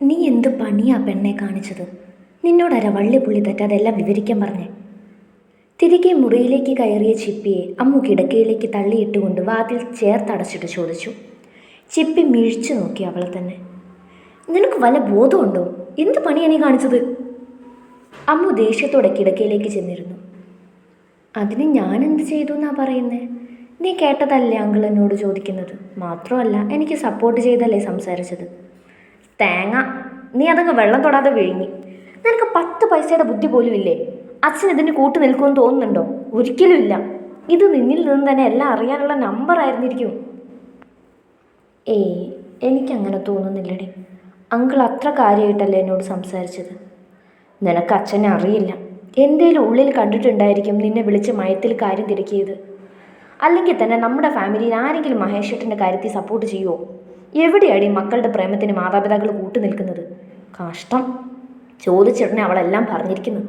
നീ എന്ത് പണിയാ പെണ്ണെ കാണിച്ചത്? വള്ളി പുള്ളി തെറ്റാതെല്ലാം വിവരിക്കാൻ പറഞ്ഞേ. തിരികെ മുറിയിലേക്ക് കയറിയ ചിപ്പിയെ അമ്മു കിടക്കയിലേക്ക് തള്ളിയിട്ടുകൊണ്ട് വാതിൽ ചേർത്തടച്ചിട്ട് ചോദിച്ചു. ചിപ്പി മിഴിച്ചു നോക്കി അവളെ തന്നെ. നിനക്ക് വല്ല ബോധമുണ്ടോ? എന്ത് പണിയാണ് നീ കാണിച്ചത്? അമ്മു ദേഷ്യത്തോടെ കിടക്കയിലേക്ക് ചെന്നിരുന്നു. അതിന് ഞാൻ എന്ത് ചെയ്തു എന്നാ പറയുന്നേ? നീ കേട്ടതല്ലേ അങ്കിൾ എന്നോട് ചോദിക്കുന്നത്? മാത്രമല്ല എനിക്ക് സപ്പോർട്ട് ചെയ്തല്ലേ സംസാരിച്ചത്? തേങ്ങ. നീ അതങ്ങ് വെള്ളം തൊടാതെ വിഴുങ്ങി. നിനക്ക് പത്ത് പൈസയുടെ ബുദ്ധി പോലും ഇല്ലേ? അച്ഛൻ ഇതിന് കൂട്ടു നിൽക്കുമെന്ന് തോന്നുന്നുണ്ടോ? ഒരിക്കലും ഇല്ല. ഇത് നിന്നിൽ നിന്ന് തന്നെ എല്ലാം അറിയാനുള്ള നമ്പർ ആയിരുന്നിരിക്കും. ഏയ് എനിക്കങ്ങനെ തോന്നുന്നില്ലടി. അങ്കിൾ അത്ര കാര്യമായിട്ടല്ലേ എന്നോട് സംസാരിച്ചത്? നിനക്ക് അച്ഛനെ അറിയില്ല. എന്തേലും ഉള്ളിൽ കണ്ടിട്ടുണ്ടായിരിക്കും നിന്നെ വിളിച്ച് മയത്തിൽ കാര്യം തിരക്കിയത്. അല്ലെങ്കിൽ തന്നെ നമ്മുടെ ഫാമിലിയിൽ ആരെങ്കിലും മഹേഷേട്ടന്റെ കാര്യത്തിൽ സപ്പോർട്ട് ചെയ്യുമോ എവിടെയാണ് ഈ മക്കളുടെ പ്രേമത്തിന് മാതാപിതാക്കൾ കൂട്ടു നിൽക്കുന്നത്? കഷ്ടം. ചോദിച്ചിടനെ അവളെല്ലാം പറഞ്ഞിരിക്കുന്നു.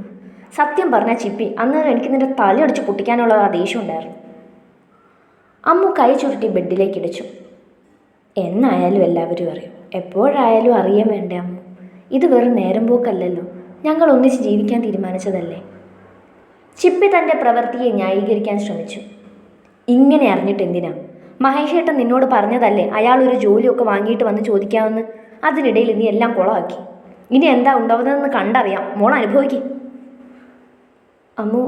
സത്യം പറഞ്ഞ ചിപ്പി അന്ന് എനിക്ക് നിന്റെ തലയടിച്ച് പൊട്ടിക്കാനുള്ള ആ ദേഷ്യം ഉണ്ടായിരുന്നു. അമ്മു കൈ ചുരുട്ടി ബെഡിലേക്ക് ഇടിച്ചു. എന്നായാലും എല്ലാവരും അറിയും. എപ്പോഴായാലും അറിയാൻ വേണ്ടേ അമ്മു? ഇത് വെറും നേരം പോക്കല്ലല്ലോ. ഞങ്ങൾ ഒന്നിച്ച് ജീവിക്കാൻ തീരുമാനിച്ചതല്ലേ? ചിപ്പി തന്റെ പ്രവൃത്തിയെ ന്യായീകരിക്കാൻ ശ്രമിച്ചു. ഇങ്ങനെ അറിഞ്ഞിട്ട് എന്തിനാ? മഹേഷേട്ടൻ നിന്നോട് പറഞ്ഞതല്ലേ അയാൾ ഒരു ജോലിയൊക്കെ വാങ്ങിയിട്ട് വന്ന് ചോദിക്കാമെന്ന് അതിനിടയിൽ നീ എല്ലാം കുളമാക്കി ഇനി എന്താ ഉണ്ടാവുന്നതെന്ന് കണ്ടറിയാം. മോൾ അനുഭവിക്കും. അമ്മു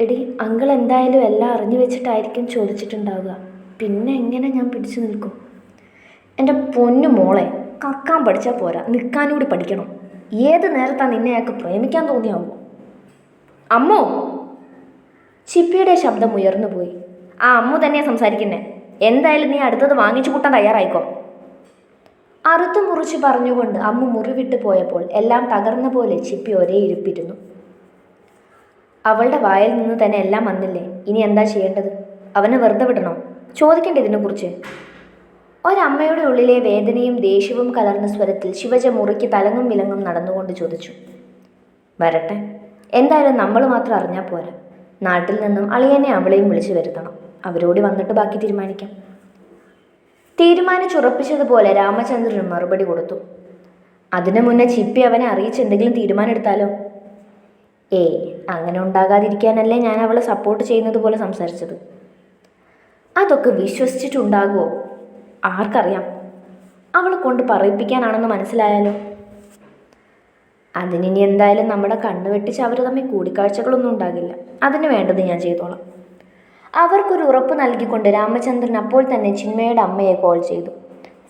എടി അങ്കിൾ എന്തായാലും എല്ലാം അറിഞ്ഞു വെച്ചിട്ടായിരിക്കും ചോദിച്ചിട്ടുണ്ടാവുക. പിന്നെ എങ്ങനെ ഞാൻ പിടിച്ചു നിൽക്കും? എന്റെ പൊന്നു മോളെ കക്കാൻ പഠിച്ചാൽ പോരാ. നിൽക്കാനും കൂടി പഠിക്കണം. ഏത് നേരത്താണ് നിന്നെ അയാൾക്ക് പ്രേമിക്കാൻ തോന്നിയാവും? അമ്മോ! ചിപ്പിയുടെ ശബ്ദം ഉയർന്നു പോയി ആ അമ്മു തന്നെയാണ് സംസാരിക്കുന്നേ. എന്തായാലും നീ അടുത്തത് വാങ്ങിച്ചു കൂട്ടാൻ തയ്യാറായിക്കോ. അറുത്തു മുറിച്ച് പറഞ്ഞുകൊണ്ട് അമ്മ മുറിവിട്ട് പോയപ്പോൾ എല്ലാം തകർന്ന പോലെ ചിപ്പി ഒരേ ഇരിപ്പിരുന്നു. അവളുടെ വായിൽ നിന്ന് തന്നെ എല്ലാം വന്നില്ലേ? ഇനി എന്താ ചെയ്യേണ്ടത്? അവനെ വെറുതെ വിടണോ? ചോദിക്കേണ്ട ഇതിനെക്കുറിച്ച്. ഒരമ്മയുടെ ഉള്ളിലെ വേദനയും ദേഷ്യവും കലർന്ന സ്വരത്തിൽ ശിവജ മുറിക്ക് തലങ്ങും വിലങ്ങും നടന്നുകൊണ്ട് ചോദിച്ചു. വരട്ടെ. എന്തായാലും നമ്മൾ മാത്രം അറിഞ്ഞാൽ പോരാ. നാട്ടിൽ നിന്നും അളിയനെ അവളെയും വിളിച്ചു വരുത്തണം. അവരോട് വന്നിട്ട് ബാക്കി തീരുമാനിക്കാം. തീരുമാനിച്ചുറപ്പിച്ചതുപോലെ രാമചന്ദ്രൻ മറുപടി കൊടുത്തു. അതിനു മുന്നേ ചിപ്പി അവനെ അറിയിച്ച് എന്തെങ്കിലും തീരുമാനം എടുത്താലോ ഏയ് അങ്ങനെ ഉണ്ടാകാതിരിക്കാനല്ലേ ഞാൻ അവളെ സപ്പോർട്ട് ചെയ്യുന്നത് പോലെ സംസാരിച്ചത്. അതൊക്കെ വിശ്വസിച്ചിട്ടുണ്ടാകുമോ ആർക്കറിയാം. അവളെ കൊണ്ട് പറയിപ്പിക്കാനാണെന്ന് മനസ്സിലായാലോ? അതിനിനി എന്തായാലും നമ്മുടെ കണ്ണുവെട്ടിച്ച് അവർ തമ്മിൽ കൂടിക്കാഴ്ചകളൊന്നും ഉണ്ടാകില്ല. അതിന് വേണ്ടത് ഞാൻ ചെയ്തോളാം. അവർക്കൊരു ഉറപ്പ് നൽകിക്കൊണ്ട് രാമചന്ദ്രൻ അപ്പോൾ തന്നെ ചിന്മയുടെ അമ്മയെ കോൾ ചെയ്തു.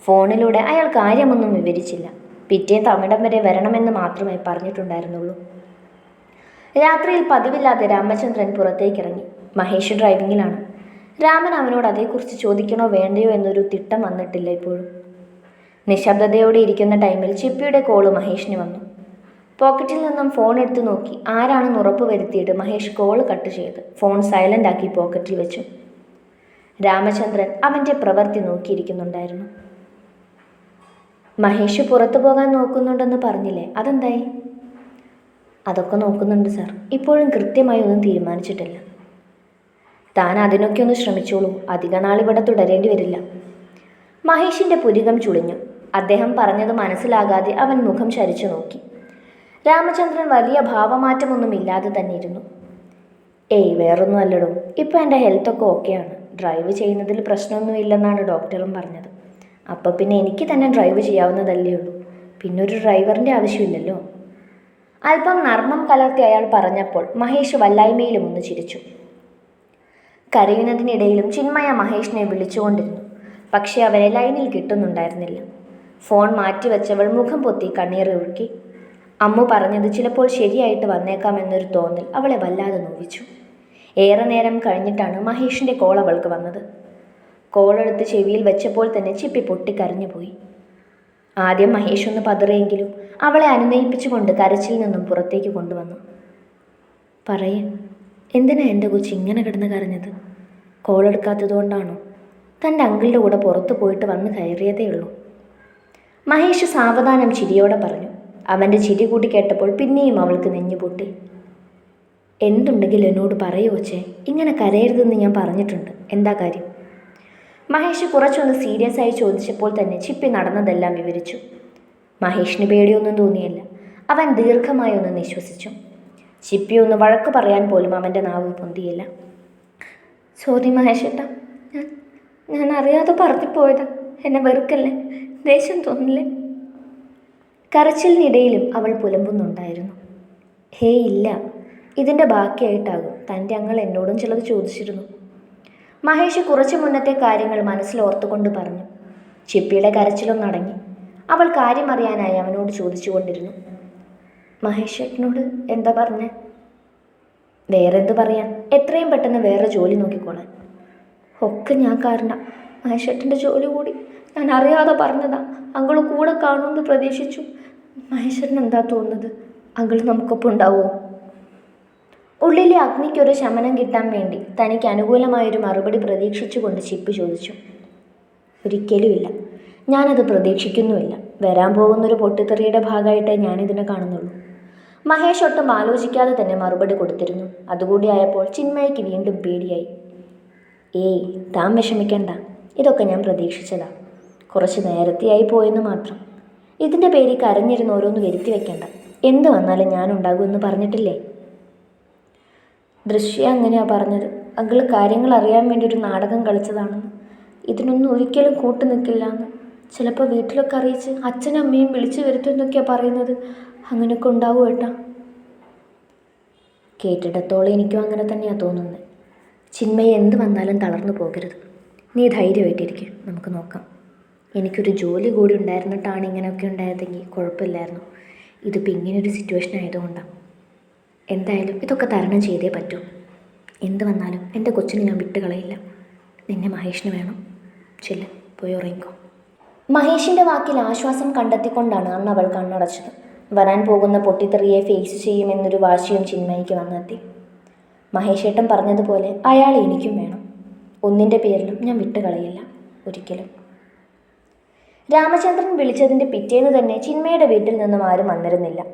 ഫോണിലൂടെ അയാൾ കാര്യമൊന്നും വിവരിച്ചില്ല. പിറ്റേ തമിടം വരെ വരണമെന്ന് മാത്രമേ പറഞ്ഞിട്ടുണ്ടായിരുന്നുള്ളൂ. രാത്രിയിൽ പതിവില്ലാതെ രാമചന്ദ്രൻ പുറത്തേക്കിറങ്ങി. മഹേഷ് ഡ്രൈവിങ്ങിലാണ്. രാമൻ അവനോട് അതേക്കുറിച്ച് ചോദിക്കണോ വേണ്ടയോ എന്നൊരു തിട്ടം വന്നിട്ടില്ല ഇപ്പോഴും. നിശബ്ദതയോടെ ഇരിക്കുന്ന ടൈമിൽ ചിപ്പിയുടെ കോൾ മഹേഷിന് വന്നു. പോക്കറ്റിൽ നിന്നും ഫോൺ എടുത്തു നോക്കി. ആരാണെന്ന് ഉറപ്പ് വരുത്തിയിട്ട് മഹേഷ് കോൾ കട്ട് ചെയ്ത് ഫോൺ സൈലന്റ് ആക്കി പോക്കറ്റിൽ വെച്ചു. രാമചന്ദ്രൻ അവന്റെ പ്രവൃത്തി നോക്കിയിരിക്കുന്നുണ്ടായിരുന്നു. മഹേഷ് പുറത്തു പോകാൻ നോക്കുന്നുണ്ടെന്ന് പറഞ്ഞില്ലേ? അതെന്തായി? അതൊക്കെ നോക്കുന്നുണ്ട് സാർ. ഇപ്പോഴും കൃത്യമായി ഒന്നും തീരുമാനിച്ചിട്ടില്ല. താൻ അതിനൊക്കെ ഒന്ന് ശ്രമിച്ചോളൂ. അധിക നാളിവിടെ തുടരേണ്ടി വരില്ല. മഹേഷിന്റെ പുരികം ചുളിഞ്ഞു. അദ്ദേഹം പറഞ്ഞത് മനസ്സിലാകാതെ അവൻ മുഖം ചരിച്ചു നോക്കി. രാമചന്ദ്രൻ വലിയ ഭാവമാറ്റമൊന്നും ഇല്ലാതെ തന്നെ ഇരുന്നു ഏയ് വേറൊന്നും അല്ലടോ ഇപ്പോൾ എന്റെ ഹെൽത്തൊക്കെ ഓക്കെയാണ്. ഡ്രൈവ് ചെയ്യുന്നതിൽ പ്രശ്നമൊന്നുമില്ലെന്നാണ് ഡോക്ടറും പറഞ്ഞത്. അപ്പോൾ പിന്നെ എനിക്ക് തന്നെ ഡ്രൈവ് ചെയ്യാവുന്നതല്ലേ ഉള്ളൂ. പിന്നെ ഒരു ഡ്രൈവറിന്റെ ആവശ്യമില്ലല്ലോ. അല്പം നർമ്മം കലർത്തി അയാൾ പറഞ്ഞപ്പോൾ മഹേഷ് വല്ലായ്മയിലും ഒന്ന് ചിരിച്ചു. കരയുന്നതിനിടയിലും ചിന്മയ മഹേഷിനെ വിളിച്ചുകൊണ്ടിരുന്നു. പക്ഷേ അവരെ ലൈനിൽ കിട്ടുന്നുണ്ടായിരുന്നില്ല. ഫോൺ മാറ്റിവെച്ചവൾ മുഖം പൊത്തി കണ്ണീർ ഒഴുക്കി അമ്മു പറഞ്ഞത് ചിലപ്പോൾ ശരിയായിട്ട് വന്നേക്കാമെന്നൊരു തോന്നൽ അവളെ വല്ലാതെ നോവിച്ചു. ഏറെ നേരം കഴിഞ്ഞിട്ടാണ് മഹേഷിന്റെ കോൾ അവൾക്ക് വന്നത്. കോളെടുത്ത് ചെവിയിൽ വെച്ചപ്പോൾ തന്നെ ചിപ്പി പൊട്ടിക്കരഞ്ഞു പോയി ആദ്യം മഹേഷ് ഒന്ന് പതറിയെങ്കിലും അവളെ അനുനയിപ്പിച്ചുകൊണ്ട് കരച്ചിൽ നിന്നും പുറത്തേക്ക് കൊണ്ടുവന്നു. പറയേ എന്തിനാ എന്റെ കൊച്ചി ഇങ്ങനെ കിടന്ന് കരഞ്ഞത്? കോളെടുക്കാത്തതുകൊണ്ടാണോ തന്റെ അങ്കിളുടെ കൂടെ പുറത്തു പോയിട്ട് വന്ന് കയറിയതേ ഉള്ളൂ. മഹേഷ് സാവധാനം ചിരിയോടെ പറഞ്ഞു. അവന്റെ ചിരി കൂട്ടി കേട്ടപ്പോൾ പിന്നെയും അവൾക്ക് നെഞ്ഞുപൊട്ടി എന്തുണ്ടെങ്കിൽ എന്നോട് പറയൂ കൊച്ചേ ഇങ്ങനെ കരയരുതെന്ന് ഞാൻ പറഞ്ഞിട്ടുണ്ട്. എന്താ കാര്യം? മഹേഷ് കുറച്ചൊന്ന് സീരിയസ് ആയി ചോദിച്ചപ്പോൾ തന്നെ ചിപ്പി നടന്നതെല്ലാം വിവരിച്ചു. മഹേഷിന് പേടിയൊന്നും തോന്നിയില്ല. അവൻ ദീർഘമായി ഒന്ന് നിശ്വസിച്ചു. ചിപ്പി ഒന്ന് വഴക്ക് പറയാൻ പോലും അവന്റെ നാവ് പൊന്തിയില്ല. സോറി മഹേഷേട്ടാ ഞാൻ ഞാൻ അറിയാതെ പറഞ്ഞു പോയതാ എന്നെ വെറുക്കല്ലേ? ദേഷ്യം തോന്നില്ലേ? കരച്ചിലിനിടയിലും അവൾ പുലമ്പുന്നുണ്ടായിരുന്നു. ഹേ ഇല്ല. ഇതിന്റെ ബാക്കിയായിട്ടാകും. തന്റെ അങ്ങൾ എന്നോടും ചിലത് ചോദിച്ചിരുന്നു. മഹേഷ് കുറച്ചു മുന്നത്തെ കാര്യങ്ങൾ മനസ്സിലോർത്തുകൊണ്ട് പറഞ്ഞു. ചിപ്പിയുടെ കരച്ചിലൊന്നടങ്ങി അവൾ കാര്യമറിയാനായി അവനോട് ചോദിച്ചുകൊണ്ടിരുന്നു. കൊണ്ടിരുന്നു മഹേഷ്നോട് എന്താ പറഞ്ഞേ? വേറെന്ത് പറയാൻ? എത്രയും പെട്ടെന്ന് വേറെ ജോലി നോക്കിക്കോളാൻ. ഒക്കെ ഞാൻ കാരണം മഹേഷേട്ടന്റെ ജോലി കൂടി. ഞാൻ അറിയാതെ പറഞ്ഞതാ. അങ്കിൾ കൂടെ കാണുമെന്ന് പ്രതീക്ഷിച്ചു. മഹേശ്വരൻ എന്താ തോന്നുന്നത്? അങ്കിൾ നമുക്കൊപ്പം ഉണ്ടാവുമോ ഉള്ളിലെ അഗ്നിക്കൊരു ശമനം കിട്ടാൻ വേണ്ടി തനിക്ക് അനുകൂലമായൊരു മറുപടി പ്രതീക്ഷിച്ചുകൊണ്ട് ചിപ്പ് ചോദിച്ചു. ഒരിക്കലുമില്ല. ഞാനത് പ്രതീക്ഷിക്കുന്നുമില്ല. വരാൻ പോകുന്നൊരു പൊട്ടിത്തെറിയുടെ ഭാഗമായിട്ടേ ഞാനിതിനെ കാണുന്നുള്ളൂ. മഹേഷ് ഒട്ടും ആലോചിക്കാതെ തന്നെ മറുപടി കൊടുത്തിരുന്നു. അതുകൂടി ആയപ്പോൾ ചിന്മയ്ക്ക് വീണ്ടും പേടിയായി. ഏയ് താൻ വിഷമിക്കണ്ട. ഇതൊക്കെ ഞാൻ പ്രതീക്ഷിച്ചതാ. കുറച്ച് നേരത്തെയായി പോയെന്ന് മാത്രം. ഇതിന്റെ പേരിൽ കരഞ്ഞിരുന്ന് ഓരോന്ന് വരുത്തി വെക്കേണ്ട. എന്ത് വന്നാലും ഞാൻ ഉണ്ടാകുമെന്ന് പറഞ്ഞിട്ടില്ലേ? ദൃശ്യ അങ്ങനെയാണ് പറഞ്ഞത്. അങ്കിൾ കാര്യങ്ങൾ അറിയാൻ വേണ്ടി ഒരു നാടകം കളിച്ചതാണെന്ന്. ഇതിനൊന്നും ഒരിക്കലും കൂട്ടു നിൽക്കില്ല എന്ന്. ചിലപ്പോൾ വീട്ടിലൊക്കെ അറിയിച്ച് അച്ഛനും അമ്മയും വിളിച്ചു വരുത്തുമെന്നൊക്കെയാണ് പറയുന്നത്. അങ്ങനെയൊക്കെ ഉണ്ടാവും ഏട്ടാ? കേട്ടിടത്തോളം എനിക്കും അങ്ങനെ തന്നെയാണ് തോന്നുന്നത് ചിന്മയെ എന്ത് വന്നാലും തളർന്നു പോകരുത്. നീ ധൈര്യമായിട്ടിരിക്കും. നമുക്ക് നോക്കാം. എനിക്കൊരു ജോലി കൂടി ഉണ്ടായിരുന്നിട്ടാണ് ഇങ്ങനെയൊക്കെ ഉണ്ടായതെങ്കിൽ കുഴപ്പമില്ലായിരുന്നു. ഇതിപ്പോൾ ഇങ്ങനെയൊരു സിറ്റുവേഷൻ ആയതുകൊണ്ടാണ് എന്തായാലും ഇതൊക്കെ തരണം ചെയ്തേ പറ്റൂ. എന്ത് വന്നാലും എന്റെ കൊച്ചിനെ ഞാൻ വിട്ടുകളയില്ല. നിന്നെ മഹേഷിന് വേണം. ചെല്ല് പോയി ഉറങ്ങിക്കോ. മഹേഷിന്റെ വാക്കിൽ ആശ്വാസം കണ്ടെത്തിക്കൊണ്ടാണ് അന്ന് അവൾ കണ്ണടച്ചത്. വരാൻ പോകുന്ന പൊട്ടിത്തെറിയെ ഫേസ് ചെയ്യുമെന്നൊരു വാശിയും ചിന്മയ്ക്ക് വന്നെത്തി. മഹേഷേട്ടൻ പറഞ്ഞതുപോലെ അയാൾ എനിക്കും വേണം. ഒന്നിന്റെ പേരിലും ഞാൻ വിട്ടുകളയില്ല. ഒരിക്കലും. രാമചന്ദ്രൻ വിളിച്ചതിന്റെ പിറ്റേന്ന് തന്നെ ചിന്മയുടെ വീട്ടിൽ നിന്നും ആരും വന്നിരുന്നില്ല.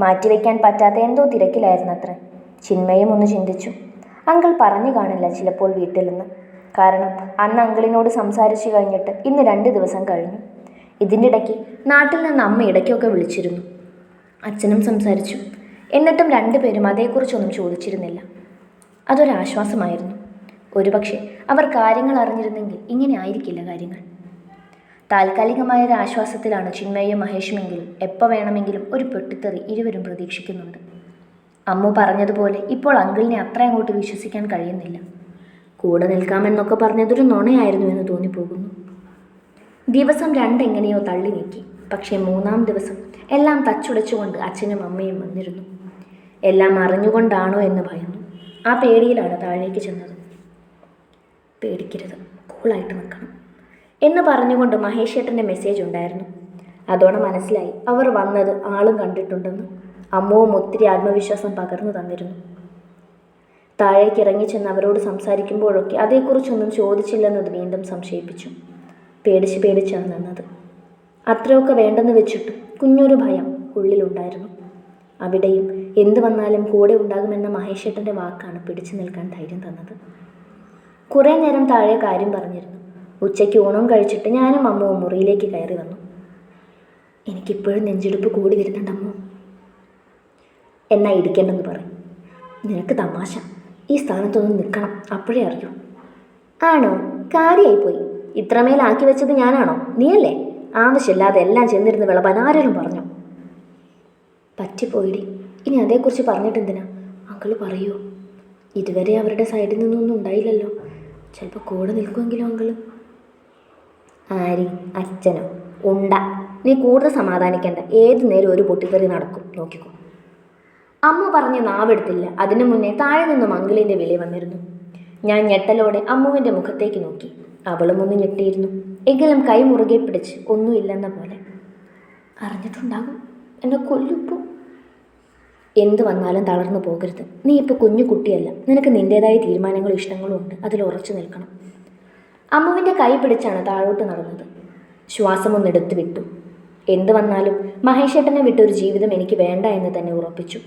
മാറ്റിവെക്കാൻ പറ്റാത്ത എന്തോ തിരക്കിലായിരുന്നു അത്ര ചിന്മയും ഒന്ന് ചിന്തിച്ചു. അങ്കിൾ പറഞ്ഞു കാണില്ല ചിലപ്പോൾ വീട്ടിൽ നിന്ന് കാരണം അന്ന് അങ്കിളിനോട് സംസാരിച്ചു കഴിഞ്ഞിട്ട് ഇന്ന് രണ്ട് ദിവസം കഴിഞ്ഞു. ഇതിന്റെ ഇടയ്ക്ക് നാട്ടിൽ നിന്ന് അമ്മ ഇടയ്ക്കൊക്കെ വിളിച്ചിരുന്നു. അച്ഛനും സംസാരിച്ചു. എന്നിട്ടും രണ്ടുപേരും അതേക്കുറിച്ചൊന്നും ചോദിച്ചിരുന്നില്ല. അതൊരാശ്വാസമായിരുന്നു. ഒരുപക്ഷെ അവർ കാര്യങ്ങൾ അറിഞ്ഞിരുന്നെങ്കിൽ ഇങ്ങനെ ആയിരിക്കില്ല കാര്യങ്ങൾ. താൽക്കാലികമായ ഒരു ആശ്വാസത്തിലാണ് ചിന്മയും മഹേഷുമെങ്കിലും എപ്പോൾ വേണമെങ്കിലും ഒരു പൊട്ടിത്തെറി ഇരുവരും പ്രതീക്ഷിക്കുന്നുണ്ട്. അമ്മു പറഞ്ഞതുപോലെ ഇപ്പോൾ അങ്കിളിനെ അത്ര അങ്ങോട്ട് വിശ്വസിക്കാൻ കഴിയുന്നില്ല. കൂടെ നിൽക്കാമെന്നൊക്കെ പറഞ്ഞതൊരു നുണയായിരുന്നു എന്ന് തോന്നിപ്പോകുന്നു. ദിവസം രണ്ടെങ്ങനെയോ തള്ളി നീക്കി. പക്ഷേ മൂന്നാം ദിവസം എല്ലാം തച്ചുടച്ചുകൊണ്ട് അച്ഛനും അമ്മയും വന്നിരുന്നു. എല്ലാം അറിഞ്ഞുകൊണ്ടാണോ എന്ന് ഭയന്നു. ആ പേടിയിലാണ് താഴേക്ക് ചെന്നത്. പേടിക്കരുത്. കൂളായിട്ട് നിൽക്കണം. എന്ന് പറഞ്ഞുകൊണ്ട് മഹേഷേട്ടന്റെ മെസ്സേജ് ഉണ്ടായിരുന്നു. അതോടെ മനസ്സിലായി അവർ വന്നത് ആളും കണ്ടിട്ടുണ്ടെന്ന്. അമ്മുവും ഒത്തിരി ആത്മവിശ്വാസം പകർന്നു തന്നിരുന്നു. താഴേക്ക് ഇറങ്ങി ചെന്ന് അവരോട് സംസാരിക്കുമ്പോഴൊക്കെ അതേക്കുറിച്ചൊന്നും ചോദിച്ചില്ലെന്നത് വീണ്ടും സംശയിപ്പിച്ചു. പേടിച്ച് പേടിച്ചാണ് നിന്നത്. അത്രയൊക്കെ വേണ്ടെന്ന് വെച്ചിട്ട് കുഞ്ഞൊരു ഭയം ഉള്ളിലുണ്ടായിരുന്നു. അവിടെയും എന്തു വന്നാലും കൂടെ ഉണ്ടാകുമെന്ന മഹേഷേട്ടന്റെ വാക്കാണ് പിടിച്ചു നിൽക്കാൻ ധൈര്യം തന്നത്. കുറേ നേരം താഴെ കാര്യം പറഞ്ഞിരുന്നു. ഉച്ചയ്ക്ക് ഊണും കഴിച്ചിട്ട് ഞാനും അമ്മുവും മുറിയിലേക്ക് കയറി വന്നു. എനിക്കിപ്പോഴും നെഞ്ചെടുപ്പ് കൂടി വരുന്നുണ്ട് അമ്മു. എന്നാ ഇരിക്കേണ്ടെന്ന് പറയും നിനക്ക് തമാശ. ഈ സ്ഥാനത്തൊന്ന് നിൽക്കണം. അപ്പോഴേ അറിയൂ. ആണോ? കാര്യമായിപ്പോയി ഇത്രമേലാക്കി വെച്ചത് ഞാനാണോ? നീയല്ലേ? ആവശ്യമില്ലാതെ എല്ലാം ചെന്നിരുന്ന് വിളമ്പാൻ ആരെങ്കിലും പറഞ്ഞു? പറ്റിപ്പോയിടി. ഇനി അതേക്കുറിച്ച് പറഞ്ഞിട്ടെന്തിനാ അങ്കിൾ പറയൂ. ഇതുവരെ അവരുടെ സൈഡിൽ നിന്നൊന്നും ഉണ്ടായില്ലല്ലോ. ചിലപ്പോൾ കൂടെ നിൽക്കുമെങ്കിലും അങ്കിൾ? ആരി അച്ഛനോ ഉണ്ട. നീ കൂടുതൽ സമാധാനിക്കേണ്ട. ഏത് നേരം ഒരു പൊട്ടിത്തെറി നടക്കും. നോക്കിക്കോ. അമ്മ പറഞ്ഞ് നാവെടുത്തില്ല. അതിനു മുന്നേ താഴെ നിന്നും അങ്കിളിന്റെ വില വന്നിരുന്നു. ഞാൻ ഞെട്ടലോടെ അമ്മുവിന്റെ മുഖത്തേക്ക് നോക്കി. അവളും ഒന്ന് ഞെട്ടിയിരുന്നു. എങ്കിലും കൈ മുറുകെ പിടിച്ച് ഒന്നുമില്ലെന്ന പോലെ. അറിഞ്ഞിട്ടുണ്ടാകും. എന്നെ കൊല്ലുപ്പോ എന്ത് വന്നാലും തളർന്നു പോകരുത്. നീ ഇപ്പോൾ കുഞ്ഞു കുട്ടിയല്ല. നിനക്ക് നിന്റേതായ തീരുമാനങ്ങളും ഇഷ്ടങ്ങളും ഉണ്ട്. അതിൽ ഉറച്ചു നിൽക്കണം. അമ്മുവിന്റെ കൈ പിടിച്ചാണ് താഴോട്ട് നടന്നത്. ശ്വാസം ഒന്നെടുത്ത് വിട്ടു. എന്ത് വന്നാലും മഹേഷേട്ടനെ വിട്ടൊരു ജീവിതം എനിക്ക് വേണ്ട എന്ന് തന്നെ ഉറപ്പിച്ചു.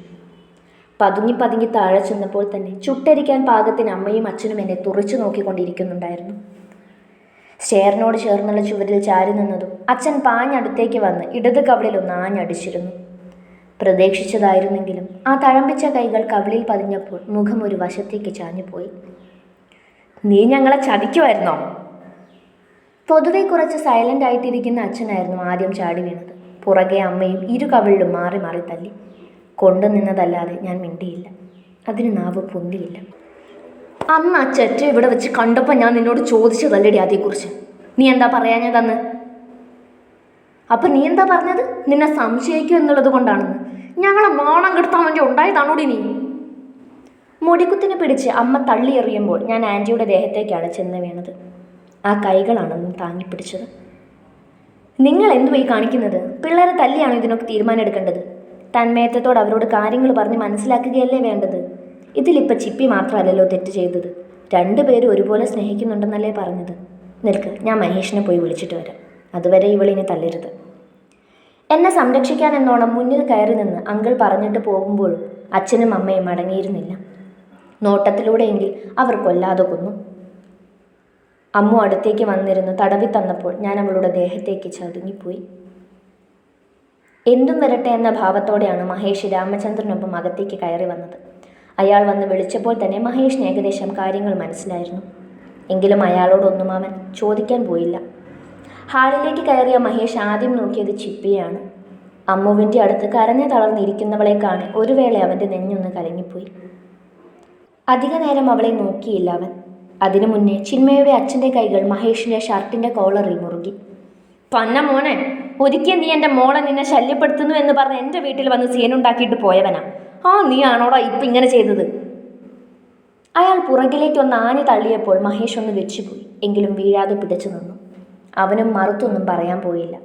പതുങ്ങി പതുങ്ങി താഴെ ചെന്നപ്പോൾ തന്നെ ചുട്ടരിക്കാൻ പാകത്തിന് അമ്മയും അച്ഛനും എന്നെ തുറച്ചു നോക്കിക്കൊണ്ടിരിക്കുന്നുണ്ടായിരുന്നു. സ്റ്റെയറിനോട് ചേർന്നുള്ള ചുവരിൽ ചാരി നിന്നതും അച്ഛൻ പാഞ്ഞടുത്തേക്ക് വന്ന് ഇടത് കവളിൽ ഒന്ന് ആഞ്ഞടിച്ചിരുന്നു. പ്രതീക്ഷിച്ചതായിരുന്നെങ്കിലും ആ തഴമ്പിച്ച കൈകൾ കവിളിൽ പതിഞ്ഞപ്പോൾ മുഖം ഒരു വശത്തേക്ക് ചാഞ്ഞുപോയി. നീ ഞങ്ങളെ ചതിക്കുമായിരുന്നോ പൊതുവെ കുറച്ച് സൈലന്റ് ആയിട്ടിരിക്കുന്ന അച്ഛനായിരുന്നു ആദ്യം ചാടി വീണത്. പുറകെ അമ്മയും ഇരു കവിളിലും മാറി മാറി തല്ലി. കൊണ്ടു നിന്നതല്ലാതെ ഞാൻ മിണ്ടിയില്ല. അതിന് നാവ് പൊന്തിയില്ല. അന്ന് ആ ചെറ്റ ഇവിടെ വെച്ച് കണ്ടപ്പോൾ ഞാൻ നിന്നോട് ചോദിച്ചതല്ലടി അതേക്കുറിച്ച് നീ എന്താ പറയാഞ്ഞതന്ന്? അപ്പൊ നീ എന്താ പറഞ്ഞത്? നിന്നെ സംശയിക്കും എന്നുള്ളത് കൊണ്ടാണെന്ന്. ഞങ്ങളെ മോണം കെടുത്താൻ വേണ്ടി ഉണ്ടായതാണോടി നീ? മുടിക്കുത്തിനെ പിടിച്ച് അമ്മ തള്ളി എറിയുമ്പോൾ ഞാൻ ആന്റിയുടെ ദേഹത്തേക്കാണ് ചെന്ന് വീണത്. ആ കൈകളാണെന്ന് താങ്ങിപ്പിടിച്ചത്. നിങ്ങൾ എന്തു ഈ കാണിക്കുന്നത്? പിള്ളേരെ തല്ലിയാണോ ഇതിനൊക്കെ തീരുമാനം എടുക്കേണ്ടത് അവരോട് കാര്യങ്ങൾ പറഞ്ഞ് മനസ്സിലാക്കുകയല്ലേ വേണ്ടത്? ഇതിലിപ്പോൾ ചിപ്പി മാത്രമല്ലല്ലോ തെറ്റ് ചെയ്തത്. രണ്ടുപേരും ഒരുപോലെ സ്നേഹിക്കുന്നുണ്ടെന്നല്ലേ പറഞ്ഞത്. നിൽക്ക് ഞാൻ മഹേഷിനെ പോയി വിളിച്ചിട്ട് വരാം. അതുവരെ ഇവളിനെ തല്ലരുത്. എന്നെ സംരക്ഷിക്കാൻ എന്നോണം മുന്നിൽ കയറി നിന്ന് അങ്കിൾ പറഞ്ഞിട്ട് പോകുമ്പോഴും അച്ഛനും അമ്മയും അടങ്ങിയിരുന്നില്ല നോട്ടത്തിലൂടെയെങ്കിൽ അവർ കൊല്ലാതെ കൊന്നു. അമ്മു അടുത്തേക്ക് വന്നിരുന്ന്. തടവി തന്നപ്പോൾ ഞാൻ അവളുടെ ദേഹത്തേക്ക് ചതുങ്ങിപ്പോയി. എന്തും വരട്ടെ എന്ന ഭാവത്തോടെയാണ് മഹേഷ് രാമചന്ദ്രനൊപ്പം അകത്തേക്ക് കയറി വന്നത്. അയാൾ വന്ന് വിളിച്ചപ്പോൾ തന്നെ മഹേഷിന് ഏകദേശം കാര്യങ്ങൾ മനസ്സിലായിരുന്നു. എങ്കിലും അയാളോടൊന്നും അവൻ ചോദിക്കാൻ പോയില്ല. ഹാളിലേക്ക് കയറിയ മഹേഷ് ആദ്യം നോക്കിയത് ചിപ്പിയാണ്. അമ്മുവിന്റെ അടുത്ത് കരഞ്ഞു തളർന്നിരിക്കുന്നവളെ കാണി ഒരു വേള അവന്റെ നെഞ്ഞൊന്ന് കലങ്ങിപ്പോയി. അധിക നേരം അവളെ നോക്കിയില്ല അവൻ. അതിനു മുന്നേ ചിന്മയുടെ അച്ഛന്റെ കൈകൾ മഹേഷിന്റെ ഷർട്ടിന്റെ കോളറിൽ മുറുകി. പന്ന മോനെ ഒരിക്കൽ നീ എന്റെ മോളെ നിന്നെ ശല്യപ്പെടുത്തുന്നു എന്ന് പറഞ്ഞ് എന്റെ വീട്ടിൽ വന്ന് സീനുണ്ടാക്കിയിട്ട് പോയവനാ. ആ നീ ആണോടാ ഇപ്പം ഇങ്ങനെ ചെയ്തത്? അയാൾ പുറകിലേക്ക് ഒന്ന് ആഞ്ഞു തള്ളിയപ്പോൾ മഹേഷ് ഒന്ന് വെച്ചുപോയി. എങ്കിലും വീഴാതെ പിടിച്ചു നിന്നു. അവനും മറുത്തൊന്നും പറയാൻ പോയില്ല.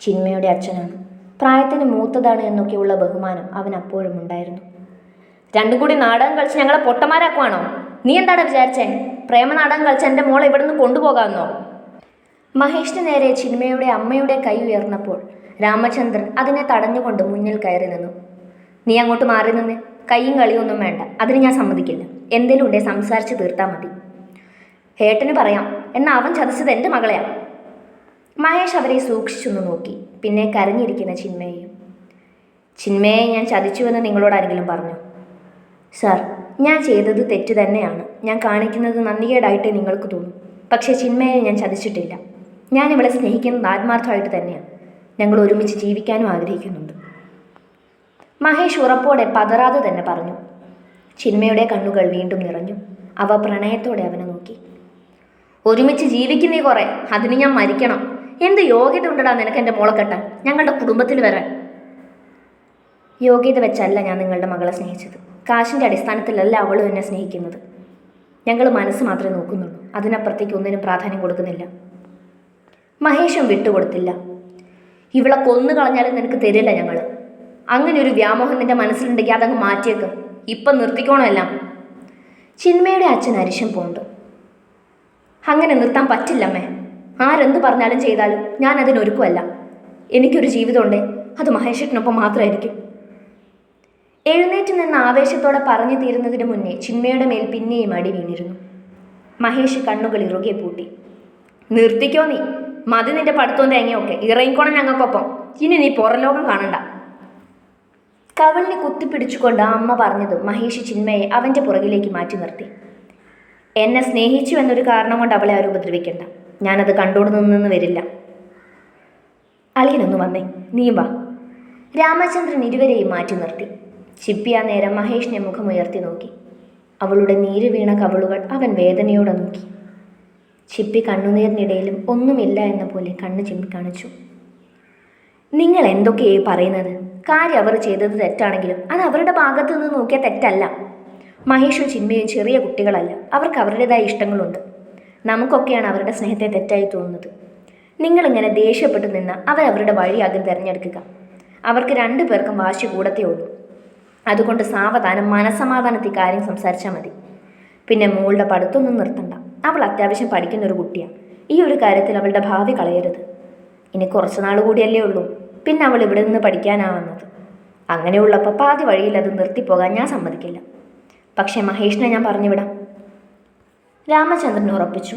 ചിന്മയുടെ അച്ഛനാണ്. പ്രായത്തിന് മൂത്തതാണ് എന്നൊക്കെയുള്ള ബഹുമാനം അവൻ അപ്പോഴും ഉണ്ടായിരുന്നു. രണ്ടും കൂടി നാടകം കളിച്ച് ഞങ്ങളെ പൊട്ടന്മാരാക്കുവാണോ? നീ എന്താണ് വിചാരിച്ചേ? പ്രേമ നാടകം കളിച്ച് എന്റെ മോളെ ഇവിടെ നിന്ന് കൊണ്ടുപോകാമെന്നോ? മഹേഷിന് നേരെ ചിന്മയുടെ അമ്മയുടെ കൈ ഉയർന്നപ്പോൾ രാമചന്ദ്രൻ അതിനെ തടഞ്ഞുകൊണ്ട് മുന്നിൽ കയറി നിന്നു. നീ അങ്ങോട്ട് മാറി നിന്ന്. കൈയും കളിയൊന്നും വേണ്ട. അതിന് ഞാൻ സമ്മതിക്കില്ല. എന്തേലും ഉണ്ടേ സംസാരിച്ച് തീർത്താൽ മതി. ഏട്ടന് പറയാം. എന്നാൽ അവൻ ചതിച്ചത് എന്റെ മകളെയാണ് മഹേഷ് അവരെ സൂക്ഷിച്ചൊന്ന് നോക്കി. പിന്നെ കരഞ്ഞിരിക്കുന്ന ചിന്മയെയും. ചിന്മയെ ഞാൻ ചതിച്ചുവെന്ന് നിങ്ങളോട് ആരെങ്കിലും പറഞ്ഞു? സാർ ഞാൻ ചെയ്തത് തെറ്റ് തന്നെയാണ്. ഞാൻ കാണിക്കുന്നത് നന്ദികേടായിട്ടേ നിങ്ങൾക്ക് തോന്നും. പക്ഷേ ചിന്മയെ ഞാൻ ചതിച്ചിട്ടില്ല. ഞാൻ ഇവളെ സ്നേഹിക്കുന്നത് ആത്മാർത്ഥമായിട്ട് തന്നെയാണ്. ഞങ്ങൾ ഒരുമിച്ച് ജീവിക്കാനും ആഗ്രഹിക്കുന്നുണ്ട്. മഹേഷ് ഉറപ്പോടെ പതറാതെ തന്നെ പറഞ്ഞു. ചിന്മയുടെ കണ്ണുകൾ വീണ്ടും നിറഞ്ഞു. അവ പ്രണയത്തോടെ അവനെ നോക്കി. ഒരുമിച്ച് ജീവിക്കുന്നേ കുറെ. അതിന് ഞാൻ മരിക്കണം. എന്ത് യോഗ്യത ഉണ്ടടാ നിനക്ക് എന്റെ മോളെ കെട്ടാൻ? ഞങ്ങളുടെ കുടുംബത്തിൽ വരാൻ. യോഗ്യത വെച്ചല്ല ഞാൻ നിങ്ങളുടെ മകളെ സ്നേഹിച്ചത്. കാശിന്റെ അടിസ്ഥാനത്തിലല്ല അവളും എന്നെ സ്നേഹിക്കുന്നത്. ഞങ്ങൾ മനസ്സ് മാത്രമേ നോക്കുന്നുള്ളൂ. അതിനപ്പുറത്തേക്ക് ഒന്നിനും പ്രാധാന്യം കൊടുക്കുന്നില്ല. മഹേഷും വിട്ടുകൊടുത്തില്ല. ഇവളെ കൊന്നു കളഞ്ഞാലും നിനക്ക് തരില്ല ഞങ്ങൾ അങ്ങനെ ഒരു വ്യാമോഹം നിന്റെ മനസ്സിലുണ്ടെങ്കിൽ അതങ്ങ് മാറ്റിയേക്ക്. ഇപ്പം നിർത്തിക്കോണമെല്ലാം ചിന്മയുടെ അച്ഛൻ അരിശം പോണ്ട്. അങ്ങനെ നിർത്താൻ പറ്റില്ലമ്മേ ആരെന്ത് പറഞ്ഞാലും ചെയ്താലും ഞാൻ അതിനൊരുക്കുമല്ല എനിക്കൊരു ജീവിതമുണ്ട്. അത് മഹേഷിനൊപ്പം മാത്രമായിരിക്കും. എഴുന്നേറ്റ് നിന്ന് ആവേശത്തോടെ പറഞ്ഞു തീരുന്നതിന് മുന്നേ ചിന്മയുടെ മേൽ പിന്നെയും അടി വീണിരുന്നു. മഹേഷ് കണ്ണുകൾ ഇറുകെ പൂട്ടി. നിർത്തിക്കോ നീ? മതി നിന്റെ പഠിത്തവും തേങ്ങയൊക്കെ. ഇറങ്ങിക്കോണം ഞങ്ങൾക്കൊപ്പം. ഇനി നീ പുറലോകം കാണണ്ട. കവളിനെ കുത്തിപ്പിടിച്ചുകൊണ്ട് അമ്മ പറഞ്ഞതും മഹേഷ് ചിന്മയെ അവന്റെ പുറകിലേക്ക് മാറ്റി നിർത്തി. എന്നെ സ്നേഹിച്ചു എന്നൊരു കാരണം കൊണ്ട് അവളെ ആരും ഉപദ്രവിക്കണ്ട. ഞാനത് കണ്ടോട് നിന്നെന്ന് വരില്ല. അളിയനൊന്ന് വന്നേ. നീ വാ. രാമചന്ദ്രൻ ഇരുവരെയും മാറ്റി നിർത്തി. ചിപ്പി ആ നേരം മഹേഷിനെ മുഖമുയർത്തി നോക്കി. അവളുടെ നീര് വീണ കവളുകൾ അവൻ വേദനയോടെ നോക്കി. ചിപ്പി കണ്ണുനീരിനിടയിലും ഒന്നുമില്ല എന്ന പോലെ കണ്ണു ചിമ്മി കാണിച്ചു. നിങ്ങൾ എന്തൊക്കെയായി പറയുന്നത്? കാര്യം അവർ ചെയ്തത് തെറ്റാണെങ്കിലും അത് അവരുടെ ഭാഗത്തു നിന്ന് നോക്കിയ തെറ്റല്ല. മഹേഷും ചിന്മയും ചെറിയ കുട്ടികളല്ല. അവർക്ക് അവരുടേതായ ഇഷ്ടങ്ങളുണ്ട്. നമുക്കൊക്കെയാണ് അവരുടെ സ്നേഹത്തെ തെറ്റായി തോന്നുന്നത്. നിങ്ങളിങ്ങനെ ദേഷ്യപ്പെട്ടു നിന്ന് അവരവരുടെ വഴിയാകും തിരഞ്ഞെടുക്കുക. അവർക്ക് രണ്ടു പേർക്കും വാശി കൂടത്തേ ഉള്ളൂ. അതുകൊണ്ട് സാവധാനം മനസമാധാനത്തിൽ കാര്യം സംസാരിച്ചാൽ മതി. പിന്നെ മോളുടെ പഠിത്തമൊന്നും നിർത്തണ്ട. അവൾ അത്യാവശ്യം പഠിക്കുന്ന ഒരു കുട്ടിയാണ് ഈ ഒരു കാര്യത്തിൽ അവളുടെ ഭാവി കളയരുത്. ഇനി കുറച്ച് നാൾ കൂടിയല്ലേ ഉള്ളൂ. പിന്നെ അവൾ ഇവിടെ നിന്ന് പഠിക്കാനാവുന്നത് അങ്ങനെയുള്ളപ്പോൾ പാതി വഴിയിൽ അത് നിർത്തിപ്പോകാൻ ഞാൻ സമ്മതിക്കില്ല. പക്ഷേ മഹേഷിനെ ഞാൻ പറഞ്ഞുവിടാം. രാമചന്ദ്രൻ ഉറപ്പിച്ചു.